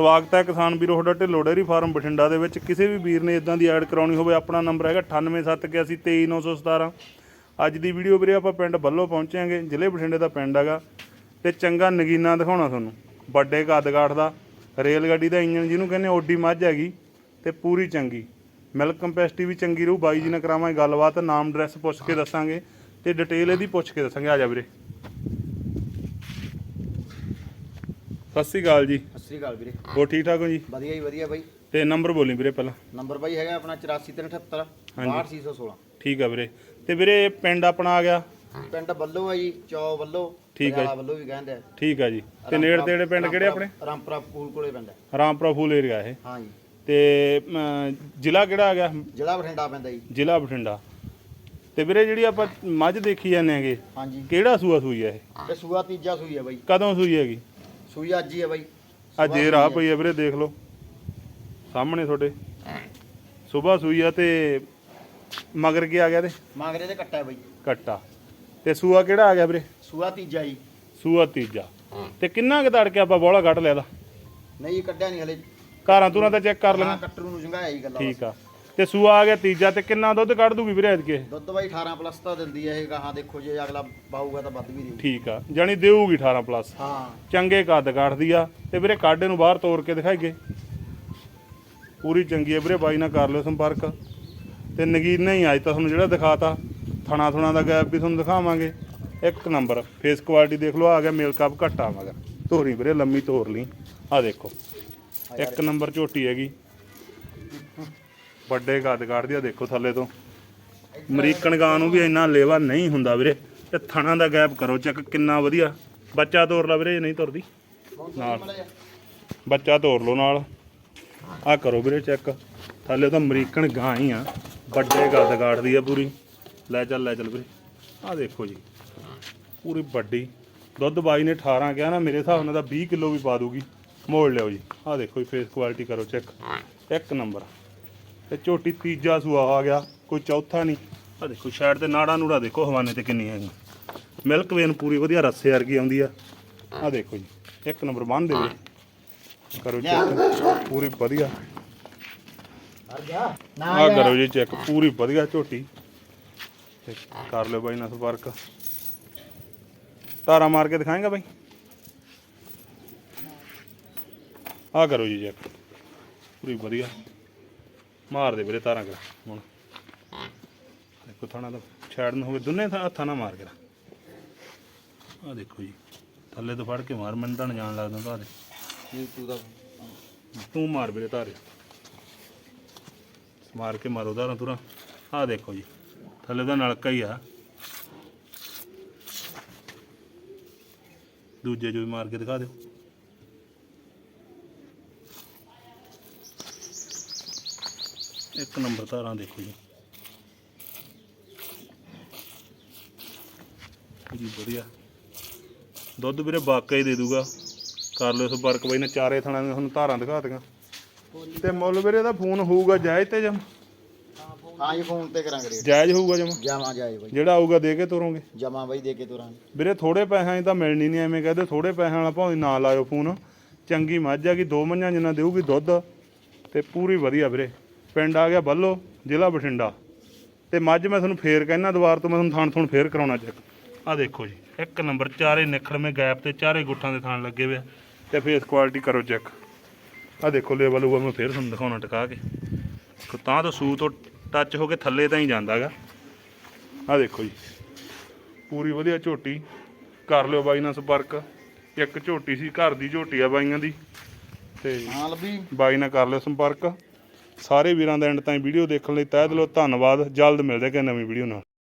ਸਵਾਗਤ ਹੈ ਕਿਸਾਨ ਵੀਰੋ, ਤੁਹਾਡਾ ਢਿੱਲੋਂ ਡੇਅਰੀ ਫਾਰਮ ਬਠਿੰਡਾ ਦੇ ਵਿੱਚ। ਕਿਸੇ ਵੀ ਵੀਰ ਨੇ ਇਦਾਂ ਦੀ ਐਡ ਕਰਾਉਣੀ ਹੋਵੇ, ਆਪਣਾ ਨੰਬਰ ਹੈਗਾ 9871823917 ਅੱਜ ਦੀ ਵੀਡੀਓ ਵੀਰੇ ਆਪਾਂ ਪਿੰਡ ਬੱਲੋ ਪਹੁੰਚਾਂਗੇ ਜ਼ਿਲ੍ਹੇ ਬਠਿੰਡੇ ਦਾ ਪਿੰਡ ਹੈਗਾ। ਤੇ ਚੰਗਾ ਨਗੀਨਾ ਦਿਖਾਉਣਾ ਤੁਹਾਨੂੰ। ਵੱਡੇ ਕੱਦਗਾਠ ਦਾ, ਰੇਲ ਗੱਡੀ ਦਾ ਇੰਜਨ ਜਿਹਨੂੰ ਕਹਿੰਦੇ ਓਡੀ ਮੱਝ ਹੈਗੀ, ਤੇ ਪੂਰੀ ਚੰਗੀ। ਮਿਲਕ ਕੰਪੈਸਟੀ ਵੀ ਚੰਗੀ ਰਹੂ, ਬਾਈ ਜੀ ਨਾਲ ਕਰਾਵਾਂਗੇ ਗੱਲਬਾਤ, ਨਾਮ, ਐਡਰੈਸ ਪੁੱਛ ਕੇ ਦੱਸਾਂਗੇ, ਤੇ ਡਿਟੇਲ ਇਹਦੀ ਪੁੱਛ ਕੇ ਦੱਸਾਂਗੇ। ਆ ਜਾ ਵੀਰੇ। ਸਤਿ ਸ਼੍ਰੀ ਅਕਾਲ ਜੀ। ਸਤਿ ਸ੍ਰੀ ਅਕਾਲ ਵੀਰੇ। ਹੋਰ ਠੀਕ ਠਾਕ ਹੋ ਜੀ? ਵਧੀਆ ਹੀ ਵਧੀਆ ਬਾਈ। ਤੇ ਨੰਬਰ ਬੋਲੀ ਵੀਰੇ ਪਹਿਲਾਂ। ਨੰਬਰ ਬਾਈ ਹੈਗਾ ਆਪਣਾ 84378 ਹਾਂਜੀ। 616 ਠੀਕ ਆ ਵੀਰੇ। ਤੇ ਵੀਰੇ ਪਿੰਡ ਆਪਣਾ ਆ ਗਿਆ? ਪਿੰਡ ਬੱਲੋ ਆ ਜੀ ਚੌ ਬੱਲੋ ਠੀਕ ਹੈ। ਬੱਲੋ ਵੀ ਕਹਿੰਦੇ ਆ। ਠੀਕ ਆ ਜੀ। ਤੇ ਨੇੜੇ ਤੇੜੇ ਪਿੰਡ ਕਿਹੜੇ ਆਪਣੇ? ਰਾਮਪੁਰਾ ਪੂਲ ਕੋਲੇ ਪਿੰਡ ਹੈ ਰਾਮਪੁਰਾ ਫੂਲ ਏਰੀਆ ਇਹ। ਹਾਂ ਜੀ। ਤੇ ਜ਼ਿਲ੍ਹਾ ਕਿਹੜਾ ਆ ਗਿਆ? ਜ਼ਿਲ੍ਹਾ ਬਠਿੰਡਾ ਪੈਂਦਾ ਜੀ। ਜ਼ਿਲ੍ਹਾ ਬਠਿੰਡਾ। ਤੇ ਵੀਰੇ ਜਿਹੜੀ ਆਪਾਂ ਮੱਝ ਦੇਖੀ ਜਾਂਦੇ ਹੈਗੇ ਹਾਂਜੀ ਕਿਹੜਾ ਸੂਆ ਸੂਈ ਹੈ ਇਹ? ਤੇ ਸੂਆ ਤੀਜਾ ਸੂਈ ਹੈ ਬਾਈ। ਕਦੋਂ ਸੂਈ ਹੈਗੀ? ਸੂਈ ਅੱਜ ਹੀ ਹੈ ਬਾਈ। ਆ ਜੇ ਰਾਹ ਪਈ ਹੈ ਵੀਰੇ ਦੇਖ ਲਓ। ਸਾਹਮਣੇ ਤੁਹਾਡੇ। ਸਵੇਰ ਸੂਈ ਆ ਤੇ ਮਗਰ ਕੀ ਆ ਗਿਆ ਤੇ? ਹੈ। ਮਾਗਰੇ ਦੇ ਕੱਟਾ ਹੈ ਬਾਈ। ਕੱਟਾ। ਤੇ ਸੂਆ ਕਿਹੜਾ ਆ ਗਿਆ ਵੀਰੇ? ਸੂਆ ਤੀਜਾ ਜੀ। ਸੂਆ ਤੀਜਾ। ਤੇ ਕਿੰਨਾ ਕੁ ਤੜਕੇ ਆਪਾਂ ਬੋਲਾ ਕੱਢ ਲਿਆ ਦਾ ਨਹੀਂ ਕੱਢਿਆ ਨਹੀਂ ਹਲੇ। ਘਰਾਂ ਤੁਰਾਂ ਤਾਂ ਚੈੱਕ ਕਰ ਹਾਂ ਲੈਣਾ ਕੱਟਰੂ ਨੂੰ ਜੰਗਾਇਆ ਜੀ ਗੱਲਾਂ ਠੀਕ ਆ। ਤੇ ਸੂਆ ਆ ਗਿਆ ਤੀਜਾ ਤੇ ਕਿੰਨਾ ਦੁੱਧ ਕੱਢ ਦੂਗੀ ਵੀਰੇ ਐਤਕੇ? ਦੁੱਧ ਬਾਈ 18 ਪਲੱਸ ਤਾਂ ਦਿੰਦੀ ਹੈ ਇਹ ਗਾਹਾਂ ਦੇਖੋ ਜੇ ਅਗਲਾ ਪਾਊਗਾ ਤਾਂ ਵੱਧ ਵੀ ਦੇਊ। ਠੀਕ ਆ ਜਾਣੀ ਦੇਊਗੀ 18 ਪਲੱਸ ਹਾਂ। ਚੰਗੇ ਕੱਦ ਕਾਠਦੀ ਆ ਤੇ ਵੀਰੇ ਕਾਡੇ ਨੂੰ ਬਾਹਰ ਤੋੜ ਕੇ ਦਿਖਾਈਏ। ਪੂਰੀ ਚੰਗੀ ਆ ਵੀਰੇ ਬਾਈ ਨਾਲ ਕਰ ਲਿਓ ਸੰਪਰਕ। ਤੇ ਨਗੀਨਾ ਹੀ ਅੱਜ ਤਾਂ ਤੁਹਾਨੂੰ ਜਿਹੜਾ ਦਿਖਾਤਾ ਥਣਾ ਥੁਣਾ ਦਾ ਗੈਪ ਵੀ ਤੁਹਾਨੂੰ ਦਿਖਾਵਾਂਗੇ। ਇੱਕ ਨੰਬਰ ਫੇਸ ਕੁਆਲਿਟੀ ਦੇਖ ਲਓ ਆ ਗਿਆ ਮੇਲ ਕੱਪ ਘਟਾ ਮਗਰ। ਧੋਰੀ ਵੀਰੇ ਲੰਮੀ ਤੋਰ ਲਈ। ਆ ਦੇਖੋ ਇੱਕ ਨੰਬਰ ਝੋਟੀ ਹੈਗੀ। ਵੱਡੇ ਕੱਦ ਕਾਠਦੀ ਆ, ਦੇਖੋ ਥੱਲੇ ਤੋਂ। ਅਮਰੀਕਨ ਗਾਂ ਨੂੰ ਵੀ ਇੰਨਾ ਲੇਵਾ ਨਹੀਂ ਹੁੰਦਾ ਵੀਰੇ। ਤੇ ਥਣਾ ਦਾ ਗੈਪ ਕਰੋ ਚੈੱਕ ਕਿੰਨਾ ਵਧੀਆ। ਬੱਚਾ ਤੋਰ ਲਾ ਵੀਰੇ ਨਹੀਂ ਤੁਰਦੀ। ਨਾਲ। ਬੱਚਾ ਤੋਰ ਲਓ ਨਾਲ। ਆ ਕਰੋ ਵੀਰੇ ਚੈੱਕ ਥੱਲੇ ਤਾਂ ਅਮਰੀਕਨ ਗਾਂ ਹੀ ਆ। ਵੱਡੇ ਗੱਦ ਗਾੜਦੀ ਆ ਪੂਰੀ। ਲੈ ਚੱਲ ਲੈ ਚੱਲ ਵੀਰੇ। ਆ ਦੇਖੋ ਜੀ। ਪੂਰੀ ਵੱਡੀ। ਦੁੱਧ ਬਾਈ ਨੇ 18 ਕਿਹਾ ਨਾ, ਮੇਰੇ ਹਿਸਾਬ ਨਾਲ ਤਾਂ 20 ਕਿਲੋ ਵੀ ਪਾ ਦੂਗੀ ਮੋੜ ਲਿਓ ਜੀ। ਆ ਦੇਖੋ ਜੀ ਫੇਸ ਕੁਆਲਿਟੀ ਕਰੋ ਚੈੱਕ ਇੱਕ ਨੰਬਰ ਤੇ ਝੋਟੀ ਤੀਜਾ ਸੂਆ ਆ ਗਿਆ, ਕੋਈ ਚੌਥਾ ਨਹੀਂ। ਆ ਦੇਖੋ ਸ਼ਾਇਦ ਤੇ ਨਾੜਾ ਨੂੜਾ ਦੇਖੋ, ਹਵਾਨੇ ਤੇ ਕਿੰਨੀ ਹੈਗੀ ਮਿਲਕ ਵੇਨ ਪੂਰੀ ਵਧੀਆ ਰੱਸੇ ਵਰਗੀ ਆਉਂਦੀ ਆ। ਆ ਦੇਖੋ ਜੀ, ਇੱਕ ਨੰਬਰ ਬੰਨ ਦੇ ਵੀਰੇ। ਕਰੋ ਚੈੱਕ ਪੂਰੀ ਵਧੀਆ। ਹਰ ਆ ਕਰੋ ਜੀ ਚੈੱਕ ਪੂਰੀ ਵਧੀਆ ਝੋਟੀ। ਕਰ ਲਿਓ ਬਾਈ ਨਾਲ ਸੰਪਰਕ। ਤਾਰਾ ਮਾਰ ਕੇ ਦਿਖਾਏਗਾ ਬਾਈ? ਆ ਕਰੋ ਜੀ ਚੈੱਕ ਪੂਰੀ ਵਧੀਆ। ਮਾਰ ਦੇ ਵੀਰੇ ਤਾਰਾਂ ਕਰ ਹੁਣ। ਦੇਖੋ ਥਾਣਾ ਦਾ ਛੇੜ ਨੂੰ ਹੋਵੇ ਦੋਨੇ ਹੱਥਾਂ ਨਾਲ ਮਾਰ ਕੇ ਆ ਦੇਖੋ ਜੀ ਥੱਲੇ ਤੋਂ ਫੜ ਕੇ ਮਾਰ ਮੈਨੂੰ ਤਾਂ ਜਾਣ ਲੱਗਦਾ ਤਾਰੇ। ਨਹੀਂ ਤੂੰ ਦਾ ਤੂੰ ਮਾਰ ਵੀਰੇ ਤਾਰੇ। ਮਾਰ ਕੇ ਮਾਰੋ ਧਾਰਾਂ ਤੁਰਾਂ। ਆ ਦੇਖੋ ਜੀ ਥੱਲੇ ਦਾ ਨਲਕਾ ਹੀ ਆ। ਦੂਜੇ ਜੋ ਵੀ ਮਾਰ ਕੇ ਦਿਖਾ ਦਿਓ। ਇੱਕ ਨੰਬਰ ਧਾਰਾਂ ਦੇਖੋ ਜੀ। ਜੀ ਵਧੀਆ। ਦੁੱਧ ਵੀਰੇ ਵਾਕਈ ਦੇ ਦੂਗਾ। ਕਰ ਲਿਓ ਸੰਪਰਕ ਬਾਈ ਨੇ ਚਾਰੇ ਥਣਾਂ ਦੀਆਂ ਤੁਹਾਨੂੰ ਧਾਰਾਂ ਦਿਖਾ ਦਿੱਤੀਆਂ। ਤੇ ਮੁੱਲ ਵੀਰੇ ਦਾ ਫੋਨ ਹੋਊਗਾ ਜਾਇਜ਼ ਤੇ ਜਮ? ਹਾਂ ਜੀ ਫੋਨ ਤੇ ਕਰਾਂਗੇ ਰੇਟ। ਜਾਇਜ਼ ਹੋਊਗਾ ਜਮ? ਜਾਵਾਂ ਜਾਏ ਬਾਈ। ਜਿਹੜਾ ਆਊਗਾ ਦੇ ਕੇ ਤੋਰੋਗੇ। ਜਮਾ ਬਾਈ ਦੇ ਕੇ ਤੁਰਾਂ ਵੀਰੇ ਥੋੜੇ ਪੈਸਿਆਂ 'ਚ ਤਾਂ ਮਿਲਣੀ ਨਹੀਂ ਐਵੇਂ ਕਹਦੇ ਥੋੜੇ ਪੈਸਿਆਂ ਵਾਲਾ ਭਾਵੇਂ ਨਾ ਲਾਇਓ ਫੋਨ। ਚੰਗੀ ਮੱਝ ਆ ਕਿ ਦੋ ਮੱਝਾਂ ਜਿੰਨਾ ਦੇਊਗੀ ਦੁੱਧ। ਤੇ ਪੂਰੀ ਵਧੀਆ ਵੀਰੇ। ਪਿੰਡ ਆ ਗਿਆ ਬੱਲੋ ਜ਼ਿਲ੍ਹਾ ਬਠਿੰਡਾ। ਤੇ ਮੱਝ ਮੈਂ ਤੁਹਾਨੂੰ ਫੇਰ ਕਹਿਣਾ ਦੁਬਾਰ ਤੋਂ ਮੈਂ ਤੁਹਾਨੂੰ ਥਾਣ ਥਣ ਫੇਰ ਕਰਾਉਣਾ ਚੈੱਕ। ਆ ਦੇਖੋ ਜੀ ਇੱਕ ਨੰਬਰ ਚਾਰੇ ਨਿਖੜਵੇਂ ਗੈਪ ਤੇ ਚਾਰੇ ਗੁੱਠਾਂ ਦੇ ਥਾਣ ਲੱਗੇ ਹੋਏ ਆ। ਤੇ ਫੇਸ ਕੁਆਲਿਟੀ ਕਰੋ ਚੈੱਕ। ਆ ਦੇਖੋ ਲੇਵਲ ਉਹ ਮੈਂ ਫੇਰ ਤੁਹਾਨੂੰ ਦਿਖਾਉਣਾ ਟਿਕਾ ਕੇ। ਦੇਖੋ ਤਾਂ ਤਾਂ ਸੂ ਤੋਂ ਟੱਚ ਹੋ ਕੇ ਥੱਲੇ ਤਾਂ ਹੀ ਜਾਂਦਾਗਾ ਆ ਦੇਖੋ ਜੀ ਪੂਰੀ ਵਧੀਆ ਝੋਟੀ। ਕਰ ਲਿਓ ਬਾਈ ਨਾਲ ਸੰਪਰਕ। ਇੱਕ ਝੋਟੀ ਸੀ ਘਰ ਦੀ ਝੋਟੀ ਆ ਬਾਈਆਂ ਦੀ। ਤੇ ਹਾਂ ਲੱਭੀ ਬਾਈ ਨਾਲ ਕਰ ਲਿਓ ਸੰਪਰਕ। ਸਾਰੇ ਵੀਰਾਂ ਦਾ ਐਂਡ ਤਾਈਂ ਵੀਡੀਓ ਦੇਖਣ ਲਈ ਤਹਿ ਦਿਲੋਂ ਧੰਨਵਾਦ। ਜਲਦ ਮਿਲਦੇ ਕਿ ਨਵੀਂ ਵੀਡੀਓ ਨਾਲ।